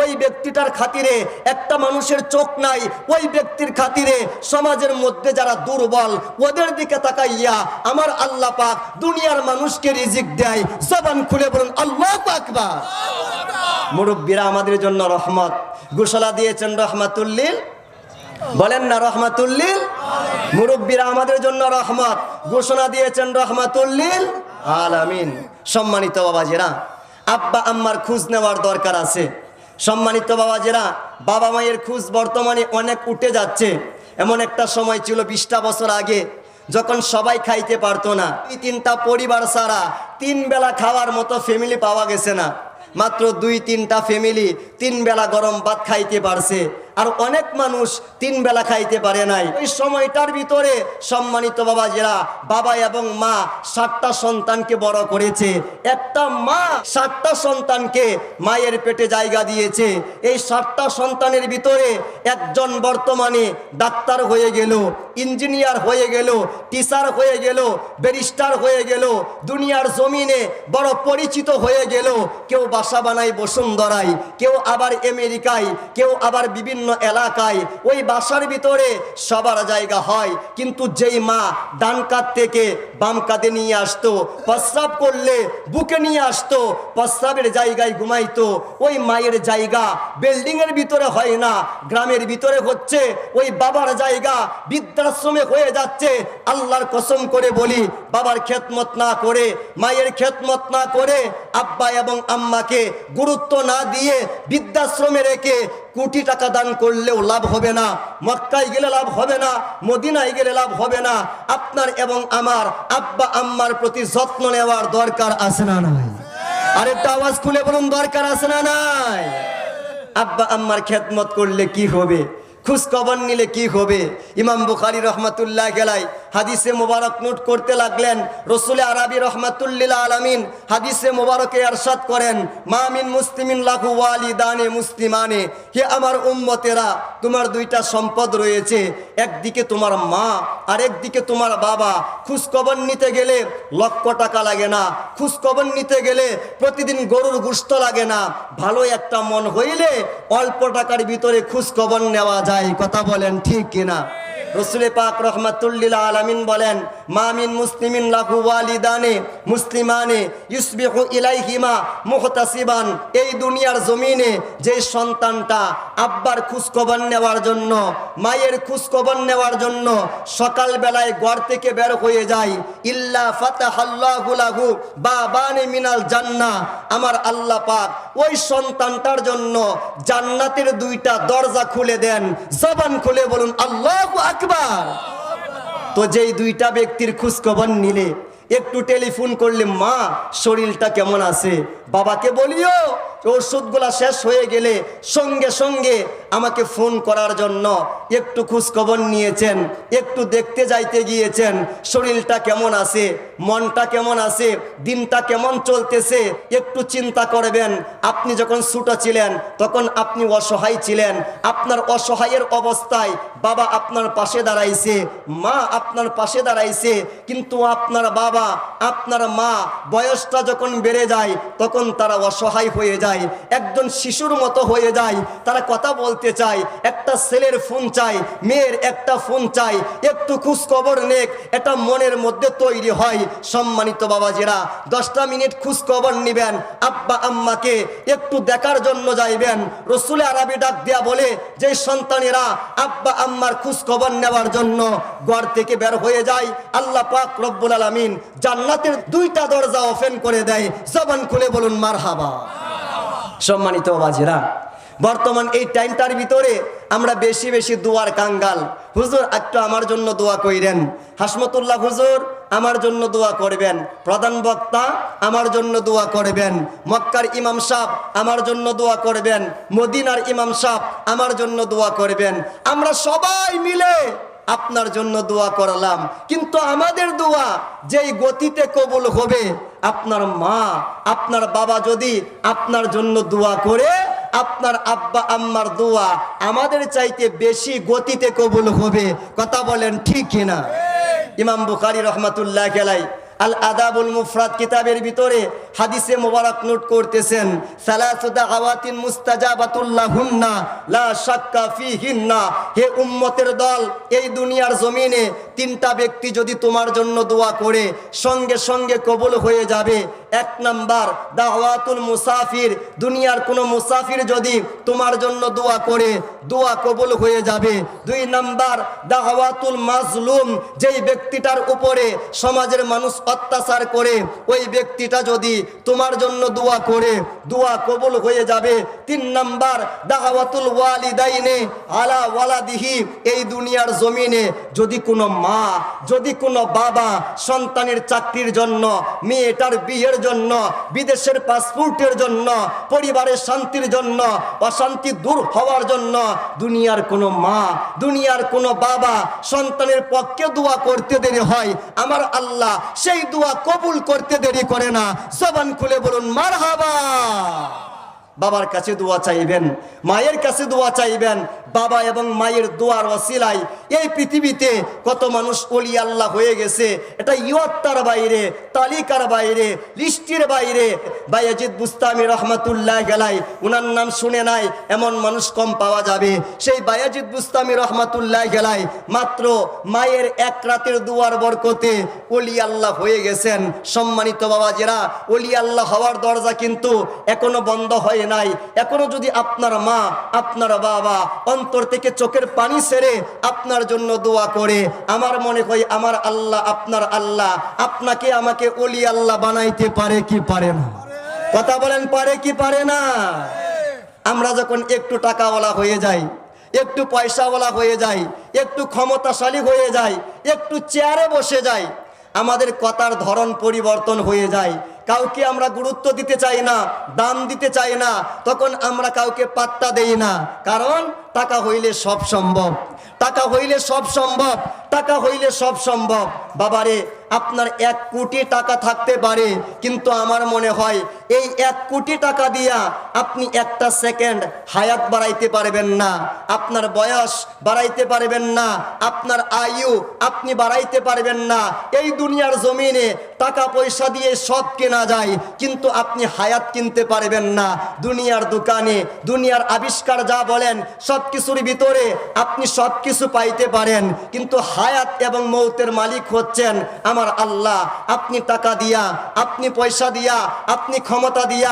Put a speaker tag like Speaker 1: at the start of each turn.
Speaker 1: ওই ব্যক্তিটার খাতিরে একটা মানুষের চোখ নাই, ওই ব্যক্তির খাতিরে সমাজের মধ্যে যারা দুর্বল, ওদের দিকে তাকাইয়া আমার আল্লাহ পাক দুনিয়ার মানুষকে রিজিক দেয়। জবান খুলে বলুন, আল্লাহ পাকবা মুরব্বীরা আমাদের জন্য রহমত। গোসলা দিয়েছেন রহমাতুল্লিল। বলেন না রহমাতুল্লিল? মুরব্বীরা আমাদের জন্য রহমত। ঘোষণা দিয়েছেন রহমাতুল্লিল। আলামিন। সম্মানিত বাবাজিরা আব্বা, আম্মার খোঁজ নেওয়ার দরকার আছে। সম্মানিত বাবা জেরা বাবা মায়ের খোঁজ বর্তমানে অনেক উঠে যাচ্ছে। এমন একটা সময় ছিল বিশটা বছর আগে, যখন সবাই খাইতে পারতো না। দুই তিনটা পরিবার ছাড়া তিন বেলা খাওয়ার মতো ফ্যামিলি পাওয়া গেছে না। মাত্র দুই তিনটা ফ্যামিলি তিন বেলা গরম ভাত খাইতে পারছে। আর অনেক মানুষ তিন বেলা খাইতে পারে নাই। ওই সময়টার ভিতরে সম্মানিত বাবা যারা বাবা এবং মা সাতটা সন্তানকে বড় করেছে। একটা মা সাতটা সন্তানকে মায়ের পেটে জায়গা দিয়েছে। এই সাতটা সন্তানের ভিতরে একজন বর্তমানে ডাক্তার হয়ে গেল, ইঞ্জিনিয়ার হয়ে গেল, টিচার হয়ে গেল, ব্যারিস্টার হয়ে গেল, দুনিয়ার জমিনে বড় পরিচিত হয়ে গেল। কেউ বাসা বানায় বসুন্ধরায়, কেউ আবার আমেরিকায়, কেউ আবার বিভিন্ন এলাকায় ওই বাসার ভিতরে সবার জায়গা হয়। কিন্তু যেই মা ডান কাত থেকে বাম কাঁধে নিয়ে আসতো, প্রস্রাব করলে বুকে নিয়ে আসতো, প্রস্রাবের জায়গায় ঘুমাইতো, ওই মায়ের জায়গা বিল্ডিং এর ভিতরে হয় না, গ্রামের ভিতরে হচ্ছে ওই বাবার জায়গা বৃদ্ধাশ্রমে হয়ে যাচ্ছে। আল্লাহর কসম করে বলি, বাবার খেতমত না করে, মায়ের খেতমত না করে আব্বা এবং আম্মাকে গুরুত্ব না দিয়ে বৃদ্ধাশ্রমে রেখে কোটি টাকা দান করলেও লাভ হবে না, মক্কায় গেলে লাভ হবে না, মদিনায় গেলে লাভ হবে না, আপনার এবং আমার আব্বা, আম্মার প্রতি যত্ন নেওয়ার দরকার আছে না নাই? আরেকটা আওয়াজ খুলে বলুন, দরকার আছে না নাই? আব্বা, আম্মার খেদমত করলে কি হবে? খুশ খবর নিলে কি হবে? ইমাম বুখারি রহমাতুল্লাহ গেলাই হাদিসে মোবারক নোট করতে লাগলেন, রসুলে আরবি রহমাতুল্লিল আলমিন হাদিসে মোবারকে আরশাদ করেন মামিন মুসলিমিন লাখু ওয়ালি দানে মুসলিমানে, হে আমার উম্মতেরা, তোমার দুইটা সম্পদ রয়েছে, একদিকে তোমার মা আর একদিকে তোমার বাবা। খুশ খবর নিতে গেলে লক্ষ টাকা লাগে না খুশ খবর নিতে গেলে প্রতিদিন গরুর গুস্ত লাগে না। ভালো একটা মন হইলে অল্প টাকার ভিতরে খুশ খবর নেওয়া যায়। কথা বলেন ঠিক কিনা? রসুলে পাক রহমাতুল্লিল আলামিন বলেন মামিন মুসলিমিন লাহু ওয়ালিদানে মুসলিমানে ইউসবিহু ইলাইহিমা মুহতাসিবান এই দুনিয়ার জমিনে যে সন্তানটা আব্বার খোঁজখবর নেওয়ার জন্য, মায়ের খোঁজখবর নেওয়ার জন্য সকাল বেলায় ঘর থেকে বের হয়ে যায়, ইল্লা ফাতাহাল্লাহু লাহু বাবানে মিনাল জান্না আমার আল্লাহ পাক ওই সন্তানটার জন্য জান্নাতের দুইটা দরজা খুলে দেন, জবান খুলে বলুন, আল্লাহ আকবার। তো যেই দুইটা ব্যক্তির খোঁজখবর নিলে, একটু টেলিফোন করলে, মা, শরীরটা কেমন আছে? বাবাকে বলিও ওষুধগুলা শেষ হয়ে গেলে সঙ্গে সঙ্গে আমাকে ফোন করার জন্য একটু খোঁজখবর নিয়েছেন, একটু দেখতে যাইতে গিয়েছেন, শরীরটা কেমন আছে, মনটা কেমন আছে, দিনটা কেমন চলতেছে, একটু চিন্তা করবেন। আপনি যখন ছোটো ছিলেন, তখন আপনি অসহায় ছিলেন। আপনার অসহায়ের অবস্থায় বাবা আপনার পাশে দাঁড়াইছে, মা আপনার পাশে দাঁড়াইছে, কিন্তু আপনার বাবা, আপনার মা বয়সটা যখন বেড়ে যায়, তখন তারা অসহায় হয়ে যায়। একজন শিশুর মতো হয়ে যায়, তারা কথা বলতে চায়, একটা ছেলের ফোন চাই মেয়ের একটা ফোন চাই একটু খোঁজ খবর নেক, এটা মনের মধ্যে তৈরি হয়। সম্মানিত বাবা বাবাজিরা, দশটা মিনিট খোঁজ খবর নিবেন, আব্বা, আম্মাকে একটু দেখার জন্য যাইবেন। রসুলে আরবি ডাক দেয়া বলে, যে সন্তানেরা আব্বা, আম্মার খোঁজ খবর নেওয়ার জন্য ঘর থেকে বের হয়ে যায়, আল্লাহ পাক রব্বুল আলামিন জান্নাতের দুইটা দরজা ওপেন করে দেয়। জবান খুলে বলুন, মারহাবা। সম্মানিত বাবাজিরা বর্তমান এই টাইমটার ভিতরে আমরা বেশি বেশি দোয়ার কাঙ্গাল। হুজুর, একটু আমার জন্য দোয়া কইরেন। হাসমতুল্লাহ হুজুর, আমার জন্য দোয়া করবেন। প্রধান বক্তা, আমার জন্য দোয়া করবেন। মক্কার ইমাম সাহ আমার জন্য দোয়া করবেন। মদিনার ইমাম সাহ আমার জন্য দোয়া করবেন। আমরা সবাই মিলে আপনার জন্য দোয়া করলাম। কিন্তু আমাদের দোয়া যেই গতিতে কবুল হবে আপনার মা, আপনার বাবা যদি আপনার জন্য দোয়া করে, আপনার আব্বা, আম্মার দোয়া আমাদের চাইতে বেশি গতিতে কবুল হবে। কথা বলেন ঠিক কিনা? ইমাম বুখারি রহমাতুল্লাহ গেলাই আল আদাবুল মুফরাদ কিতাবের ভিতরে হাদিসে মোবারক নোট করতেছেন সালাসুদা আওয়াতিন মুস্তাজাবাতুল্লাহুন্না লা শাক্কা ফিহিন্না। হে উম্মতের দল, এই দুনিয়ার জমিনে তিনটা ব্যক্তি যদি তোমার জন্য দোয়া করে, সঙ্গে সঙ্গে কবুল হয়ে যাবে। এক নাম্বার, দাওয়াতুল মুসাফির। দুনিয়ার কোনো মুসাফির যদি তোমার জন্য দোয়া করে, দোয়া কবুল হয়ে যাবে। দুই নাম্বার, দাওয়াতুল মাজলুম, যেই ব্যক্তিটার উপরে সমাজের মানুষ অত্যাচার করে, ওই ব্যক্তিটা যদি তোমার জন্য দোয়া করে, দোয়া কবুল হয়ে যাবে। তিন নাম্বার, দাওয়াতুল ওয়ালিদাইনে, আলা ওয়ালাদিহি, এই দুনিয়ার জমিনে যদি কোনো মা, যদি কোনো বাবা সন্তানের চাকরির জন্য মেয়েটার বিয়ের জন্য, বিদেশের পাসপোর্টের জন্য, পরিবারের শান্তির জন্য, অশান্তি দূর হওয়ার জন্য দুনিয়ার কোনো মা, দুনিয়ার কোনো বাবা সন্তানের পক্ষে দোয়া করতে দেরি হয়। আমার আল্লাহ সেই দোয়া কবুল করতে দেরি করে না। জবান খুলে বলুন মার বাবার কাছে দোয়া চাইবেন, মায়ের কাছে দোয়া চাইবেন বাবা এবং মায়ের দোয়ার ওসিলায় এই পৃথিবীতে কত মানুষ অলি আল্লাহ হয়ে গেছে, এটা ইয়ত্তার বাইরে, তালিকার বাইরে, লিস্টির বাইরে। বায়াজিদ বুস্তামি রহমাতুল্লাহ গেলাই উনার নাম শুনে নাই, এমন মানুষ কম পাওয়া যাবে। সেই বায়াজিদ বুস্তামি রহমাতুল্লাহ গেলাই মাত্র মায়ের এক রাতের দুয়ার বরকতে অলি আল্লাহ হয়ে গেছেন। সম্মানিত বাবাজেরা অলি আল্লাহ হওয়ার দরজা কিন্তু এখনও বন্ধ হয় নাই। এখনও যদি আপনার মা, আপনার বাবা অন্তর থেকে চোখের পানি সেরে আপনার জন্য দোয়া করে। আমার মনে হয় আমার আল্লাহ আপনার আল্লাহ। আপনাকে আমাকে অলি আল্লাহ বানাইতে পারে কি পারে না? কথা বলেন, পারে কি পারে না? আমরা যখন একটু টাকাওয়ালা হয়ে যাই, একটু পয়সাওয়ালা হয়ে যাই, একটু ক্ষমতাশালী হয়ে যাই, একটু চেয়ারে বসে যাই, আমাদের কথার ধরন পরিবর্তন হয়ে যায়। কাউকে আমরা গুরুত্ব দিতে চাই না, দাম দিতে চাই না, তখন আমরা কাউকে পাত্তা দেই না। কারণ টাকা হইলে সব সম্ভব। টাকা হইলে সব সম্ভব, টাকা হইলে সব সম্ভব। বাবারে, আপনার এক কোটি টাকা থাকতে পারে, কিন্তু আমার মনে হয় এই এক কোটি টাকা দিয়া আপনি একটা সেকেন্ড হায়াত বাড়াইতে পারবেন না। আপনার বয়স বাড়াইতে পারবেন না, আপনার আয়ু আপনি বাড়াইতে পারবেন না। এই দুনিয়ার জমিনে টাকা পয়সা দিয়ে সব কেনা যায়, কিন্তু আপনি হায়াত কিনতে পারবেন না। দুনিয়ার দোকানে, দুনিয়ার আবিষ্কার যা বলেন সব কিছুর ভিতরে আপনি সব কিছু পাইতে পারেন, কিন্তু হায়াত এবং মৌতের মালিক হচ্ছেন আমার আল্লাহ। আপনি টাকা দিয়া, আপনি পয়সা দিয়া, আপনি ক্ষমতা দিয়া